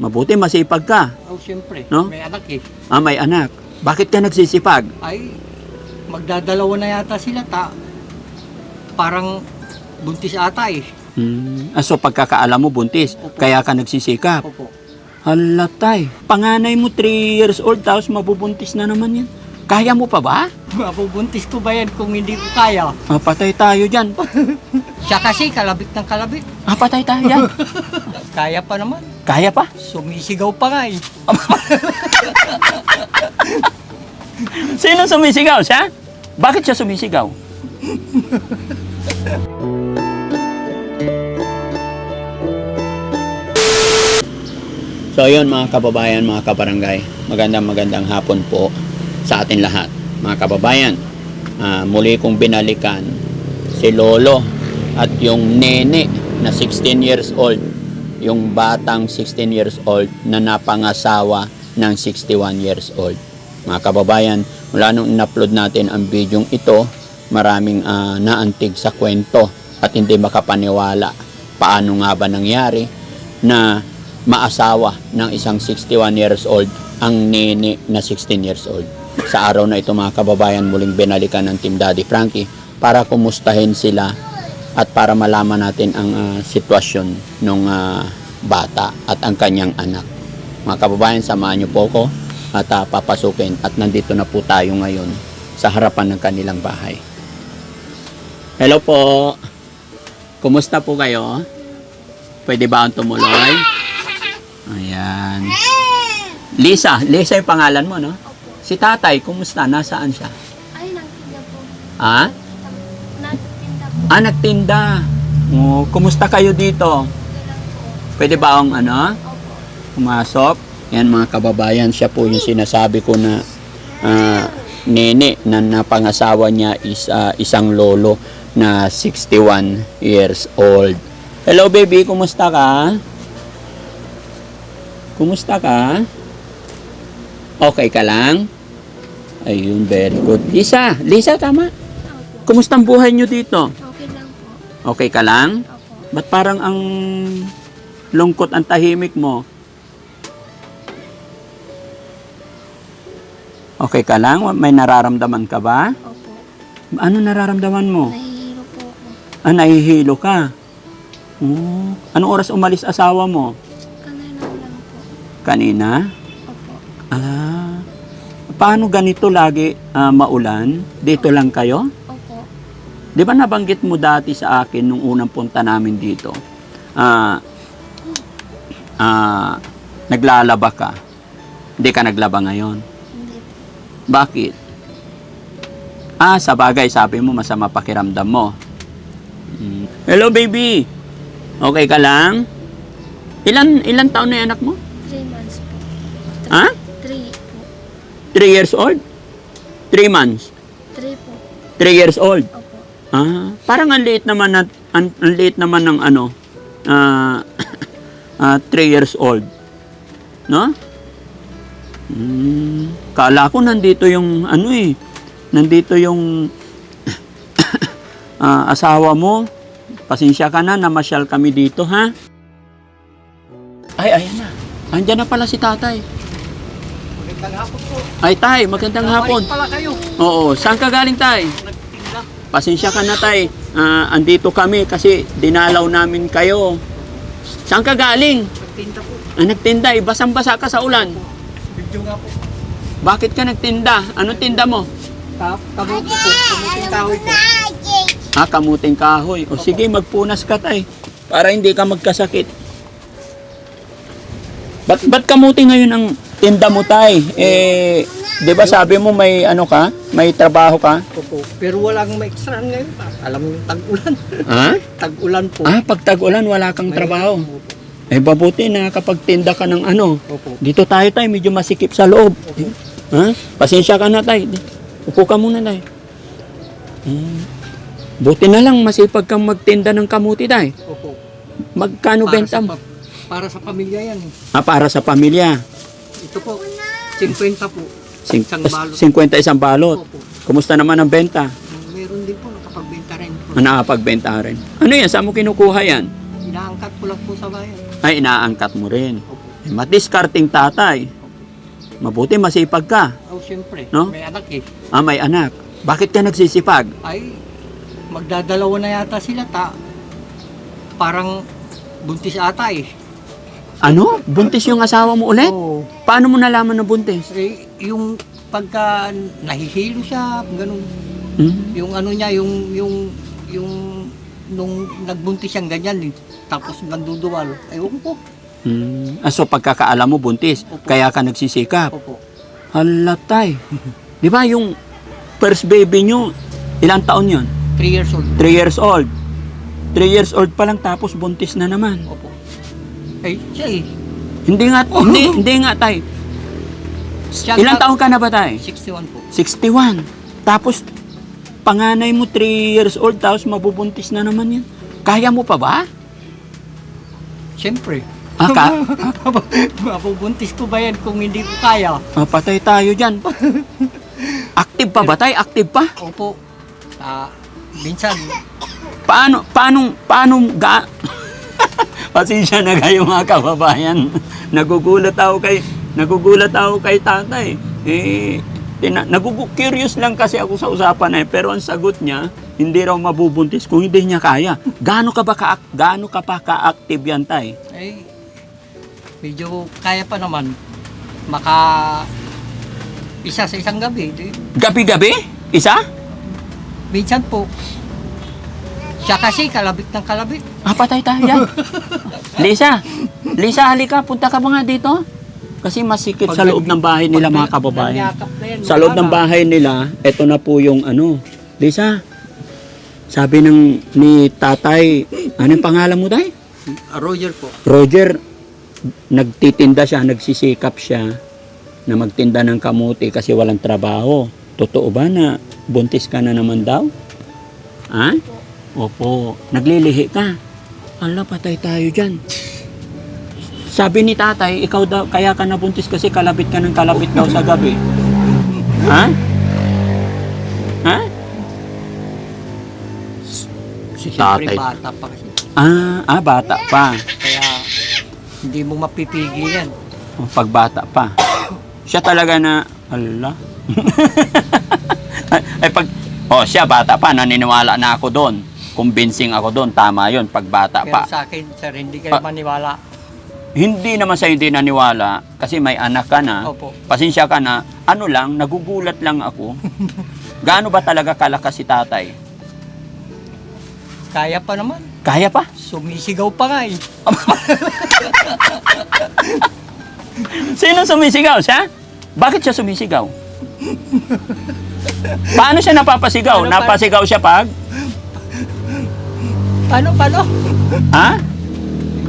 Mabuti, masipag ka. Oh, siyempre. No? May anak eh. Ah, may anak. Bakit ka nagsisipag? Ay, magdadalawa na yata sila. Ta parang buntis ata eh. Hmm. Ah, so pagkakaalam mo, buntis. Opo. Kaya ka nagsisikap. Opo. Halatay. Panganay mo 3 years old, tapos mabubuntis na naman yan. Kaya mo pa ba? Mabubuntis ko ba yan kung hindi ko kaya? Ah, patay tayo dyan. Siya kasi kalabit ng kalabit. Ah, patay tayo dyan. Kaya pa naman. Kaya pa? Sumisigaw pa nga eh. Sino sumisigaw? Siya? Bakit siya sumisigaw? So yun mga kababayan, mga kabarangay, magandang magandang hapon po sa atin lahat. Mga kababayan, ah, muli kong binalikan si Lolo at yung nene na 16 years old, yung batang 16 years old na napangasawa ng 61 years old. Mga kababayan, mula nung in-upload natin ang bidyong ito, maraming ah, naantig sa kwento at hindi makapaniwala paano nga ba nangyari na maasawa ng isang 61 years old ang nene na 16 years old. Sa araw na ito mga kababayan, muling binalikan ng Team Daddy Frankie para kumustahin sila at para malaman natin ang ah, sitwasyon ng bata at ang kanyang anak. Mga kababayan, samahan niyo po ko at ah, papasukin at nandito na po tayo ngayon sa harapan ng kanilang bahay. Hello po. Kumusta po kayo? Pwede ba ang tumuloy? Ayan. Lisa, Lisa yung pangalan mo, no? Si tatay, kumusta? Nasaan siya? Ay, nagtinda po. Ha? Nagtinda po. Ah, nagtinda. Oh, kumusta kayo dito? Pwede ba ang ano? Opo. pumasok. Yan mga kababayan, siya po yung sinasabi ko na ah, nene na napangasawa niya is ah, isang lolo na 61 years old. Hello baby, kumusta ka? Kumusta ka? Okay ka lang? Ayun, very good. Lisa, Lisa tama. Opo. Kumusta ang buhay niyo dito? Okay lang po. Okay ka lang? Opo. Ba't parang ang lungkot ang tahimik mo? Okay ka lang? May nararamdaman ka ba? Opo. Ano nararamdaman mo? Nahihilo po ako. Ah, nahihilo ka. Oh. Anong oras umalis asawa mo? Kanina lang po. Kanina? Opo. Ah. Paano ganito lagi ah, maulan? Dito lang kayo? Opo. Di ba nabanggit mo dati sa akin nung unang punta namin dito? Ah, ah, naglalaba ka. Hindi ka naglaba ngayon. Hindi. Bakit? Ah, sa bagay, sabi mo masama pakiramdam mo. Mm. Hello, baby. Okay ka lang? Ilan ilan taon na yung anak mo? 3 years old? 3 months? 3 po. 3 years old? Opo. Ah, parang ang liit naman at ang, ang liit naman ng ano ah uh, 3 uh, years old. No? Hmm, kala ko nandito yung ano eh. Nandito yung uh, asawa mo. Pasensya ka na, namasyal kami dito, ha? Ay, ayan na. Andiyan na pala si tatay. Magandang hapon po. Ay, tay, magandang hapon. Pala kayo. Oo, saan ka galing, tay? Nagtinda. Pasensya ka na tay. Ah, andito kami kasi dinalaw namin kayo. Saan ka galing? Nagtinda po. Ah, nagtinda, eh, basang-basa ka sa ulan. Video nga po. Bakit ka nagtinda? Ano tinda mo? Ta kabuti po. Kamuting kahoy po. Ah, kamuting kahoy. O sige, magpunas ka tay. Para hindi ka magkasakit. Ba't, ba't kamuti ngayon ang tinda mo tay? Eh, di ba sabi mo may ano ka? May trabaho ka? Opo. Pero walang ma-extra ngayon pa. Alam mo tag-ulan. Ha? tag-ulan po. Ah, pag tag-ulan wala kang May- trabaho. Opo. Eh, babuti na kapag tinda ka ng ano, Opo. Dito tayo tayo, medyo masikip sa loob. Ha? Pasensya ka na tayo. Upo ka muna tayo. Hmm. Buti na lang masipag kang magtinda ng kamuti tayo. Opo. Magkano Para benta mo? pa- para sa pamilya yan. Ah, para sa pamilya. Ito po. 50 po. Sing- Isang balot. 50 isang balot. Opo. Kumusta naman ang benta? Meron din po nakapagbenta rin po. Ah, Nakapagbenta rin. Ano yan? Saan mo kinukuha yan? Inaangkat ko lang po sa bayan. Ay, inaangkat mo rin. Opo. Eh, Matiskarting tatay. Mabuti masipag ka. Oh, siyempre. No? May anak eh. Ah, may anak. Bakit ka nagsisipag? Ay, magdadalawa na yata sila ta. Parang buntis ata eh. Ano? Buntis yung asawa mo ulit? Oo. Paano mo nalaman na buntis? Eh, yung pagka nahihilo siya, ganun. Hmm? Yung ano niya, yung, yung, yung, nung nagbuntis siyang ganyan eh. Tapos nanduduwal. Ewan ko. Hmm. Ah, so pagkakaalam mo buntis, Opo. kaya ka nagsisikap. Opo. Halatay. Di ba yung first baby nyo, ilang taon yon? 3 years old. 3 years old. 3 years old pa lang tapos buntis na naman. Opo. Eh, siya eh. Hindi nga, hindi, hindi nga tay. Siya Ilang taon ka na ba tay? 61 po. 61. Tapos, panganay mo 3 years old, tapos mabubuntis na naman yan. Kaya mo pa ba? Siyempre. Ah, ka? Mapubuntis ko ba yan kung hindi ko kaya? Ah, patay tayo dyan. Active pa ba tay? Active pa? Opo. Ah, minsan, Paano, paano, paano, ga... Pasensya na kayo mga kababayan. Nagugulat ako kay, nagugulat ako kay tatay. Eh, tina, nagugu- curious lang kasi ako sa usapan eh. Pero ang sagot niya, hindi raw mabubuntis kung hindi niya kaya. Gaano ka ba ka, gaano ka pa ka-active yan tay? eh, medyo kaya pa naman maka isa sa isang gabi. Di, Gabi-gabi? Isa? minsan po, siya kasi kalabit ng kalabit. Ah, patay tayo yan. Lisa, Lisa, halika, punta ka ba nga dito? Kasi masikip sa loob ng bahay nila mga kababayan. Sa loob ng bahay nila, eto na po yung ano. Lisa, sabi ng ni tatay, anong pangalan mo tay? Ah, Roger po. Roger, nagtitinda siya, nagsisikap siya na magtinda ng kamuti kasi walang trabaho. Totoo ba na buntis ka na naman daw? Ha? Opo. Naglilihi ka. Ala, patay tayo dyan. Sabi ni tatay, ikaw daw, kaya ka nabuntis kasi kalabit ka ng kalabit daw sa gabi. Ha? Ha? Si Siyempre tatay. bata pa kasi. Ah, ah, bata pa. Kaya hindi mo mapipigil yan. O, Pag bata pa. Siya talaga na, ala. ay pag, oh siya bata pa, naniniwala na ako doon. Convincing ako doon, tama yon pag bata Pero pa. sa akin, sir, hindi kayo Ah. maniwala. Hindi naman sa hindi naniwala, kasi may anak ka na, Opo. pasensya ka na, ano lang, nagugulat lang ako. Gaano ba talaga kalakas si tatay? Kaya pa naman. Kaya pa? Sumisigaw pa nga eh. Sino sumisigaw? Siya? Bakit siya sumisigaw? Paano siya napapasigaw? Ano, Napasigaw siya pag? Paano, paano? Ha?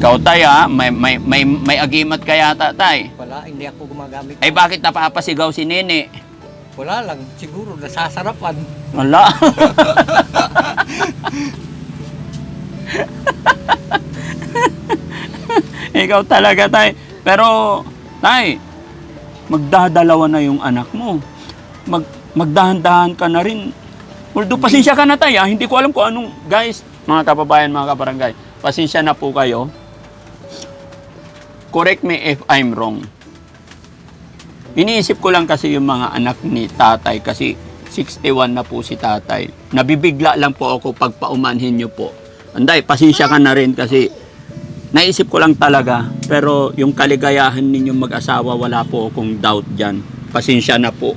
Ikaw tay ha? May, may, may, may agimat ka yata tay. Wala, hindi ako gumagamit. Ay bakit napapasigaw si Nene? Wala lang, siguro nasasarapan. Wala. Ikaw talaga tay. Pero tay, magdadalawa na yung anak mo. Mag, magdahan-dahan ka na rin. Although pasensya ka na tay ha? Hindi ko alam kung anong, guys, mga kababayan, mga kabarangay. Pasensya na po kayo. Correct me if I'm wrong. Iniisip ko lang kasi yung mga anak ni tatay kasi 61 na po si tatay. Nabibigla lang po ako pag paumanhin niyo po. Anday, pasensya ka na rin kasi naisip ko lang talaga. Pero yung kaligayahan ninyong mag-asawa, wala po akong doubt dyan. Pasensya na po.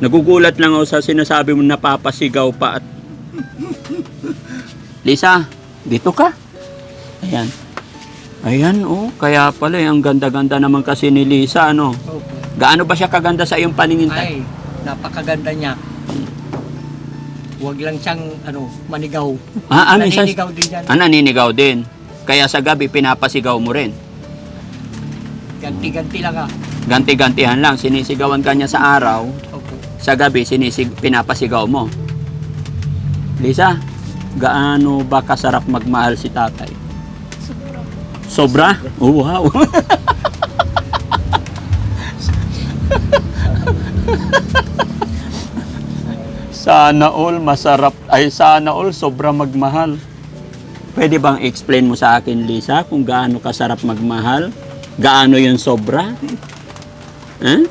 Nagugulat lang ako sa sinasabi mo napapasigaw pa at... Lisa, dito ka. Ayan. Ayan, oh. Kaya pala, eh, ang ganda-ganda naman kasi ni Lisa, ano. Opo. Gaano ba siya kaganda sa iyong paningin? tay? Ay, napakaganda niya. Huwag lang siyang, ano, manigaw. Ah, minsan, Naninigaw din yan. ah, naninigaw din. Kaya sa gabi, pinapasigaw mo rin. Ganti-ganti lang ah. Ganti-gantihan lang. Sinisigawan ka niya sa araw. Sa gabi, sinisig, pinapasigaw mo. Lisa, gaano ba kasarap magmahal si tatay? Sobra. Sobra? Oh, wow. sana all masarap ay sana all sobra magmahal. Pwede bang explain mo sa akin Lisa kung gaano kasarap magmahal Gaano yung sobra? Eh?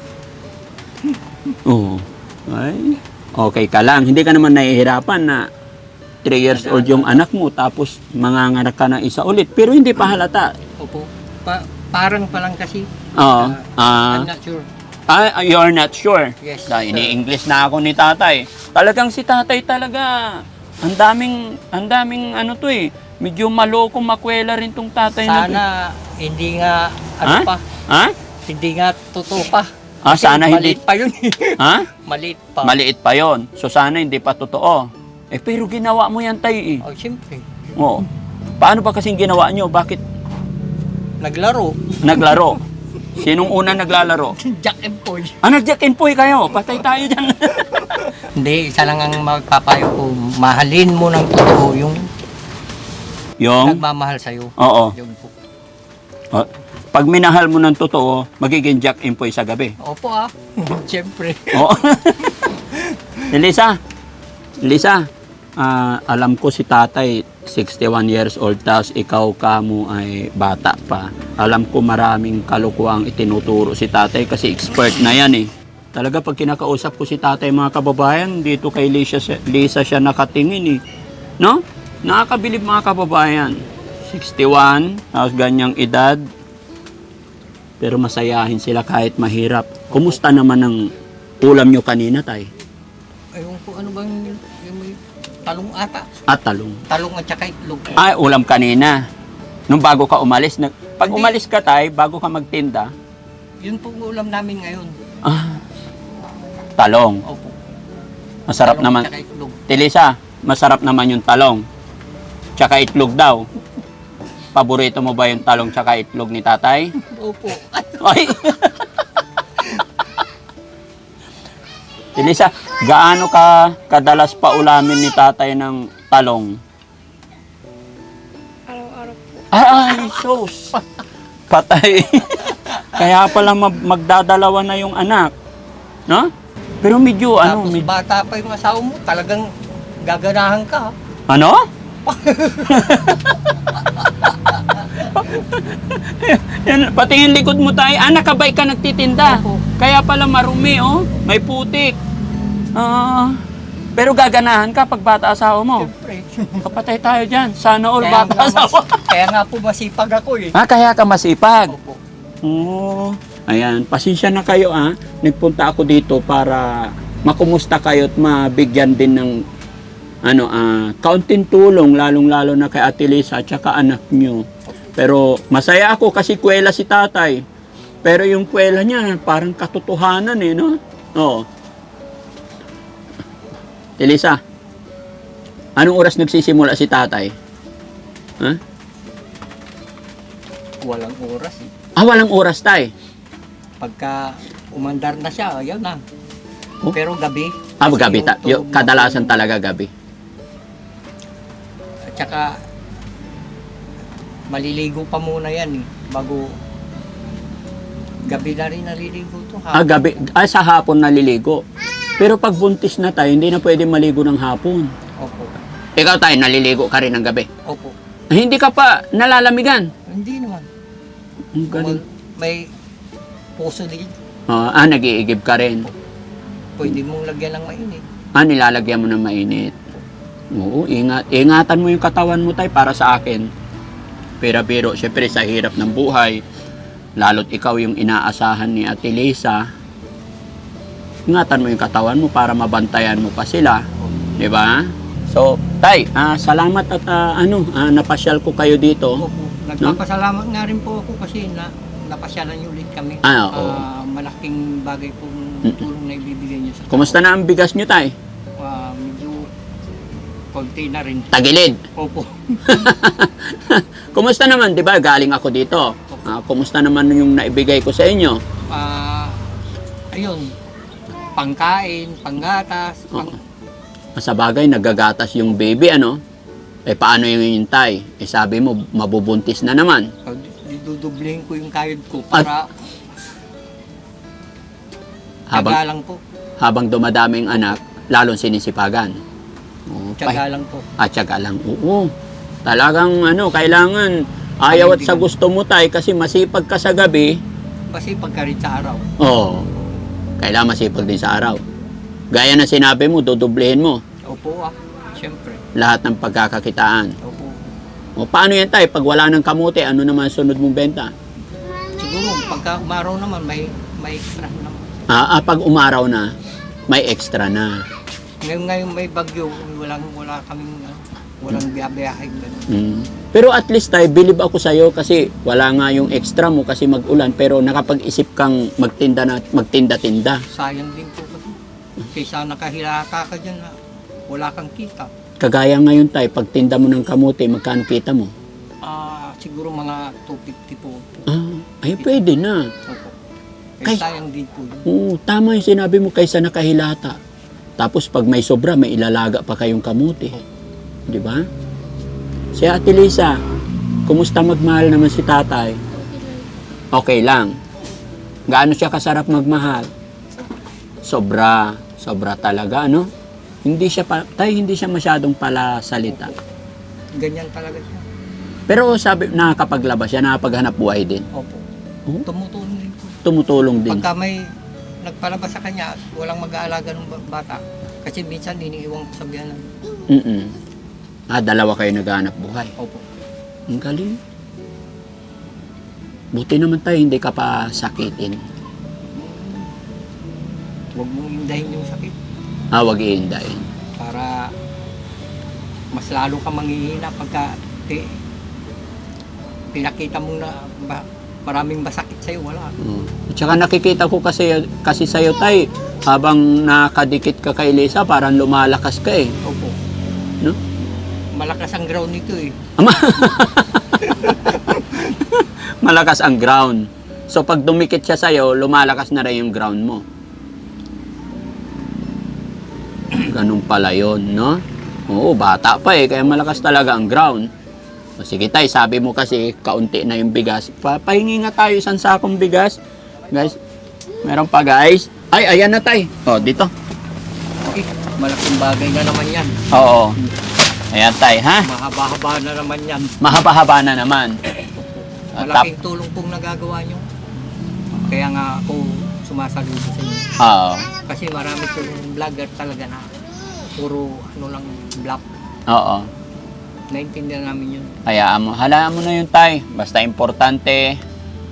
Oo. Ay, okay ka lang. Hindi ka naman nahihirapan na 3 years old yung anak mo tapos manganganak ka ng isa ulit. Pero hindi pa halata. Opo. Pa- parang pa lang kasi. Oo. Ah, Ah, I'm not sure. ah, you're not sure. Yes, Dahil ini-English na ako ni tatay. Talagang si tatay talaga. Ang daming, ang daming ano to eh. Medyo maloko makwela rin tong tatay na to. Sana hindi nga ano Ha? pa, Ha? hindi nga totoo pa. Ah, Kasi sana hindi. Maliit pa yun. eh. Ha? maliit pa. Maliit pa yon. So sana hindi pa totoo. Eh pero ginawa mo yan tay eh. oh, siyempre. Oo. Paano ba kasing ginawa nyo? Bakit Naglaro. naglaro? Sinong una naglalaro? Jack and Paul. Ah, nag-jack and poy kayo. Patay tayo dyan. Hindi, isa lang ang magpapayo ko. Mahalin mo ng totoo yung yung, nagmamahal sa'yo. oo. Yun po. Oh, Pag minahal mo ng totoo, magiging jack and poy sa gabi. Opo ah. siyempre. Oo. Elisa, Elisa, ah, alam ko si tatay 61 years old tapos ikaw ka mo ay bata pa. Alam ko maraming kalukuang itinuturo si tatay kasi expert na yan eh. Talaga pag kinakausap ko si tatay mga kababayan, dito kay Lisa, siya- Lisa siya nakatingin eh. No? Nakakabilib mga kababayan. 61, tapos ganyang edad. Pero masayahin sila kahit mahirap. Kumusta naman ang ulam nyo kanina, tay? Ayun po, ano bang yung may talong ata? At talong. Talong at saka itlog. Ay, ulam kanina. Nung bago ka umalis. Nag, pag Hindi. umalis ka, tay, bago ka magtinda, Yun po ang ulam namin ngayon. ah, talong. Opo. Masarap Talong naman. Tilisa, masarap naman yung talong. Tsaka itlog daw. Paborito mo ba yung talong tsaka itlog ni tatay? Opo. Ay! Tilisa, gaano ka kadalas pa ulamin ni tatay ng talong? Araw-araw po. Ay, sus! Patay. Kaya pala mag- magdadalawa na yung anak. No? Pero medyo, ano, Tapos med- bata pa yung asawa mo, talagang gaganahan ka. ano? Yan, pati yung likod mo tayo. Ah, nakabay ka nagtitinda. Opo. Kaya pala marumi, oh. May putik. Ah, pero gaganahan ka pag bata asawa mo. Siyempre. Kapatay tayo dyan. Sana all Kaya bata nga, mas- asawa. kaya nga po masipag ako eh. Ah, kaya ka masipag. Opo. Oo. Ayan, pasensya na kayo ah. Nagpunta ako dito para makumusta kayo at mabigyan din ng ano ah kaunting tulong lalong-lalo na kay Ate Lisa at saka anak nyo. Pero masaya ako kasi kwela si tatay. Pero yung kwela niya parang katotohanan eh, no? Oo. Elisa, anong oras nagsisimula si tatay? Ha? Walang oras eh. Ah, walang oras tay. Pagka umandar na siya, ayun na. Oh. Pero gabi. Ah, gabi. Yung kadalasan talaga gabi. At saka, maliligo pa muna yan eh. Bago, gabi na rin naliligo to. Ah, gabi. Ah, sa hapon naliligo. Pero pag buntis na tayo, hindi na pwede maligo ng hapon. Opo. Ikaw tayo, naliligo ka rin ng gabi. Opo. Ah, hindi ka pa nalalamigan. Hindi naman. Ang galing. May puso din. Ah, ah, nag-iigib ka rin. Pwede mong lagyan ng mainit. Ah, nilalagyan mo ng mainit. Oo, ingat. Ingatan mo yung katawan mo tayo para sa akin. Pero biro, syempre sa hirap ng buhay, lalo't ikaw yung inaasahan ni Ate Lisa, ingatan mo yung katawan mo para mabantayan mo pa sila. Di ba? So, tay, ah, salamat at ah, ano, ah, napasyal ko kayo dito. Opo. Nagpapasalamat nga rin po ako kasi na napasyalan niyo ulit kami. Ah, oo. Ah, malaking bagay Mm-mm. tulong na ibibigay niyo sa Kumusta na ang bigas nyo, tay? Ah, konti na rin. Tagilid. Opo. Kumusta naman, di ba? Galing ako dito. Ah, kumusta naman yung naibigay ko sa inyo? Ah, ayun. Pangkain, panggatas, pang, Sa bagay, nagagatas yung baby, ano? Eh, paano yung hintay? Eh, sabi mo, mabubuntis na naman. didudublihin ko yung kayod ko para Habang, tiyaga lang po. habang dumadami yung anak, lalong sinisipagan. Tiyaga lang po. At syaga lang. Oo. Talagang, ano, kailangan Ayaw at sa gusto mo tay kasi masipag ka sa gabi, Kasi pagka rin sa araw. Oo. Kailangan masipag din sa araw. Gaya na sinabi mo, dudublehin mo Opo ah. Siyempre. lahat ng pagkakakitaan. Opo. O paano yan tayo? Pag wala ng kamote, ano naman sunod mong benta? Siguro pagka umaraw naman may may extra naman. Ah, ah, pag umaraw na, may extra na. Ngayon ngayon may bagyo, walang wala kaming ah, walang biyabiyahe ganun. Mm. Pero at least tayo, believe ako sa'yo kasi wala nga yung extra mo kasi mag-ulan pero nakapag-isip kang magtinda na magtinda-tinda. Sayang din po kasi. Kaysa nakahilata ka dyan na wala kang kita. Kagaya ngayon tayo, pag tinda mo ng kamote, magkano kita mo? Ah, siguro mga 250 po. Ah, ay pwede na. Opo. Eh, Kay- sayang din po yun. Oo, tama yung sinabi mo kaysa nakahilata. Tapos pag may sobra, may ilalaga pa kayong kamuti. Di ba? Si Ate Lisa, kumusta magmahal naman si tatay? Okay lang. Gaano siya kasarap magmahal? Sobra, sobra talaga, ano? Hindi siya pa, tay, hindi siya masyadong pala salita. Ganyan talaga siya. Pero sabi, nakakapaglabas siya, nakapaghanap buhay din. Opo. Oo. Tumutulong din. Tumutulong din. Pagka may nagpalabas sa kanya, walang mag-aalaga ng ba- bata. Kasi minsan iniiwang sa biyanan. Mm-mm. Ah, dalawa kayo naghahanap buhay. Opo. Ang galing. Buti naman tayo, hindi ka pa sakitin. Huwag mong hindahin yung sakit Ah, wag iindayin. para mas lalo ka manghihina pagka ti, pinakita mo na ba, maraming masakit sa'yo, wala. Oo. At saka nakikita ko kasi, kasi sa'yo tay, habang nakadikit ka kay Lisa, parang lumalakas ka eh. Opo. No? Malakas ang ground nito eh. Malakas ang ground. So pag dumikit siya sa'yo, lumalakas na rin yung ground mo. Ganun pala yun, no? Oo, bata pa eh, kaya malakas talaga ang ground. O sige tay, sabi mo kasi kaunti na yung bigas. Pa pahingi nga tayo isang sakong bigas. Guys, meron pa guys. Ay, ayan na tay. O, dito. Eh, malaking bagay na naman yan. Oo. Ayan tay, ha? Mahaba-haba na naman yan. Mahaba-haba na naman. Malaking tulong pong nagagawa nyo. Kaya nga ako sumasaludo sa inyo. Oo. Kasi marami pong vlogger talaga na puro ano lang bluff. Oo. Naintindihan namin yun. Hayaan mo, halaan mo na yun tay. Basta importante,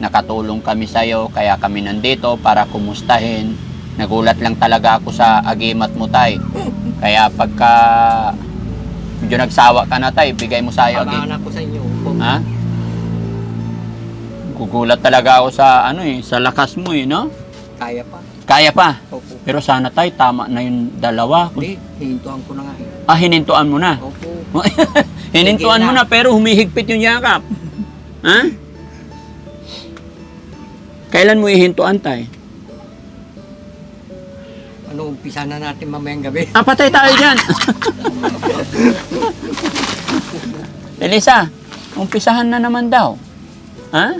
nakatulong kami sa'yo, kaya kami nandito para kumustahin. Nagulat lang talaga ako sa agimat mo tay. Kaya pagka medyo nagsawa ka na tay, bigay mo sa'yo agi. Pamahanan ko sa inyo. Kung Ha? Gugulat talaga ako sa ano eh, sa lakas mo eh, no? kaya pa. Kaya pa. Opo. Pero sana tay, tama na yung dalawa. Hindi, hihintuan ko na nga eh. Ah, hinintuan mo na. Opo. Hinintuan mo na pero humihigpit yung yakap. Ha? Kailan mo ihintuan tay? Ano, umpisa na natin mamayang gabi. Ah, patay tayo dyan. Elisa, umpisahan na naman daw. Ha?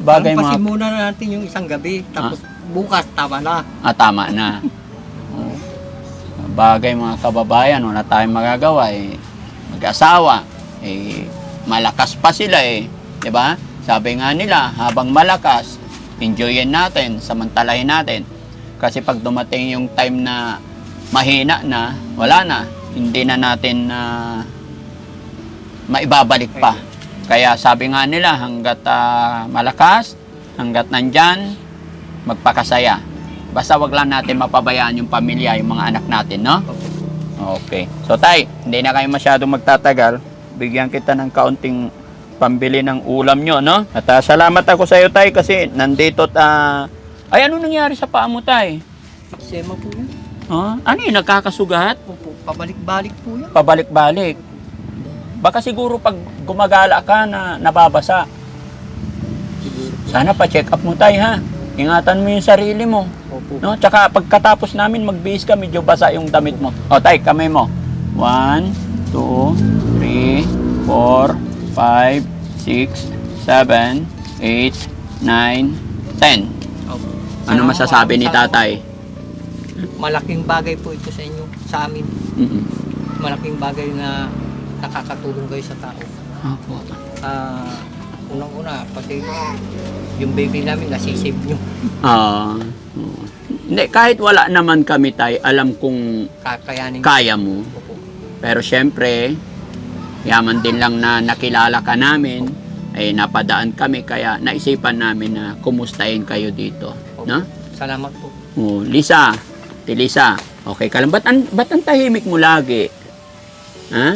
Bagay mga... muna natin yung isang gabi. Tapos bukas, tama na. Ah, tama na. Oo. Bagay mga kababayan, wala tayong magagawa eh. Mag-asawa, eh, malakas pa sila eh. ba? Sabi nga nila, habang malakas, enjoyin natin, samantalahin natin. Kasi pag dumating yung time na mahina na, wala na. Hindi na natin na maibabalik pa. Kaya sabi nga nila, hanggat ah, malakas, hanggat nandyan, magpakasaya. Basta wag lang natin mapabayaan yung pamilya, yung mga anak natin, no? Okay. So, Tay, hindi na kayo masyadong magtatagal. Bigyan kita ng kaunting pambili ng ulam nyo, no? At ah, salamat ako sa iyo, Tay, kasi nandito ta... ay, ano nangyari sa paa mo, Tay? Sema po yan. Huh? Ano yun, nagkakasugat? Opo, pabalik-balik po yan. Pabalik-balik. Baka siguro pag gumagala ka na nababasa. Sana pa-check up mo, Tay, ha? Ingatan mo yung sarili mo. Opo. No? Tsaka pagkatapos namin magbihis ka, medyo basa yung damit mo. O, tay, kamay mo. 1, 2, 3, 4, 5, 6, 7, 8, 9, 10. Opo. Ano Sana masasabi ni tatay? Malaking bagay po ito sa inyo, sa amin. Mm-mm. Malaking bagay na nakakatulong kayo sa tao. Opo. Ah, unang-una, pati yung baby namin nasisave nyo. Ah. Oo. hindi, kahit wala naman kami tay, alam kung Kakayanin kaya mo. Opo. Pero syempre, yaman din lang na nakilala ka namin, ay napadaan kami kaya naisipan namin na kumustahin kayo dito. Opo. No? Salamat po. Oh, Lisa, ti Lisa, okay ka lang. Ba't ang, ba't ang tahimik mo lagi? Ha?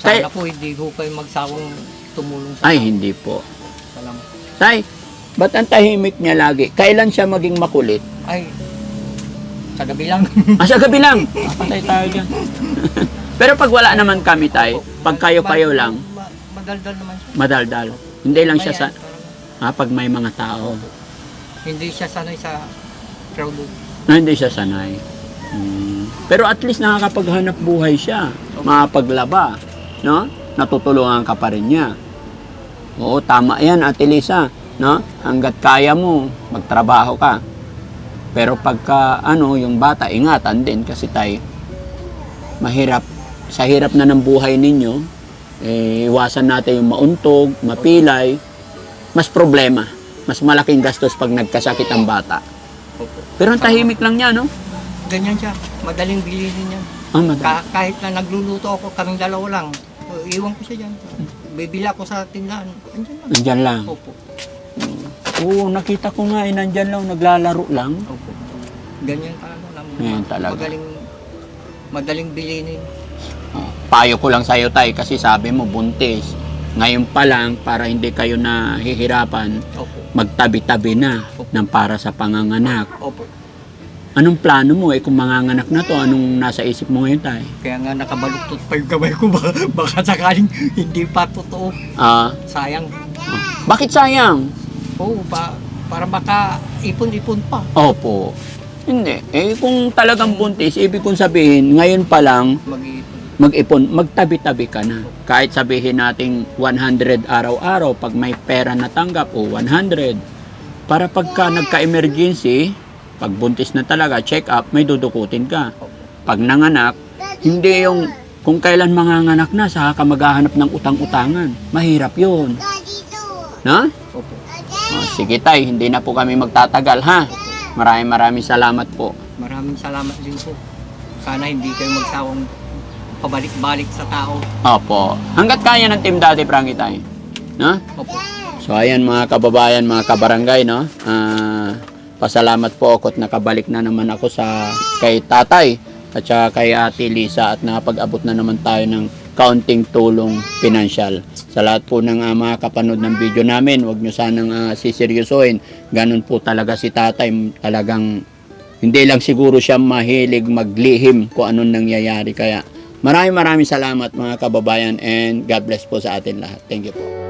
Tay- Sana po hindi ko kayo magsawang tumulong sa Ay, tao. hindi po. Salamat. Tay, ba't ang tahimik niya lagi? Kailan siya maging makulit? Ay, sa gabi lang. Ah, sa gabi lang. Ah, patay tayo dyan. Pero pag wala naman kami, tay, pag kayo-kayo lang, Ma- madaldal naman siya. madaldal. Hindi lang siya sa... Parang Ah, pag may mga tao. Hindi siya sanay sa crowd. Na hindi siya sanay. Hmm. Pero at least nakakapaghanap buhay siya. Makapaglaba. No? Natutulungan ka pa rin niya. Oo, tama yan, Ate Lisa. No? Hanggat kaya mo, magtrabaho ka. Pero pagka, ano, yung bata, ingatan din kasi tayo, mahirap, sa hirap na ng buhay ninyo, eh, iwasan natin yung mauntog, mapilay, mas problema. Mas malaking gastos pag nagkasakit ang bata. Pero ang tahimik lang niya, no? Ganyan siya. Madaling bilhin niya. Ah, madami. Ka- kahit na nagluluto ako, kaming dalawa lang. Iwan ko siya dyan. Bibila ko sa tindahan. Andyan lang. Nandyan lang. Opo. Oo, nakita ko nga, eh, nandyan lang, naglalaro lang. Opo. Ganyan talaga lang. Ganyan talaga. Magaling, madaling bilhin. Oh, payo ko lang sa'yo, Tay, kasi sabi mo, buntis. Ngayon pa lang, para hindi kayo nahihirapan, Opo. magtabi-tabi na ng para sa panganganak. Opo. Anong plano mo eh kung manganganak na to? Anong nasa isip mo ngayon, Tay? Kaya nga nakabaluktot pa yung kamay ko. Baka, baka sakaling hindi pa totoo. Ah, Sayang. bakit sayang? Oo, pa, para baka ipon-ipon pa. Opo. Hindi. Eh, kung talagang buntis, ibig kong sabihin, ngayon pa lang, Mag-iipon. mag-ipon, magtabi-tabi ka na. Kahit sabihin nating 100 araw-araw, pag may pera na tanggap, o 100. Para pagka nagka-emergency, pag buntis na talaga, check up, may dudukutin ka. Pag nanganak, hindi yung kung kailan manganganak na, saka ka maghahanap ng utang-utangan. Mahirap yun. Na? Opo. O, sige tay, hindi na po kami magtatagal ha. Maraming maraming salamat po. Maraming salamat din po. Sana hindi kayo magsawang pabalik-balik sa tao. Opo. Hanggat kaya ng Team Daddy Frankie tayo. No? Opo. So ayan mga kababayan, mga kabarangay, no? Ah, pasalamat po ako at nakabalik na naman ako sa kay tatay at saka kay ate Lisa at nakapag-abot na naman tayo ng kaunting tulong pinansyal. Sa lahat po ng ah, mga kapanood ng video namin, huwag nyo sanang uh, siseryosohin. Ganun po talaga si tatay, talagang hindi lang siguro siya mahilig maglihim kung anong nangyayari. Kaya maraming maraming salamat mga kababayan and God bless po sa atin lahat. Thank you po.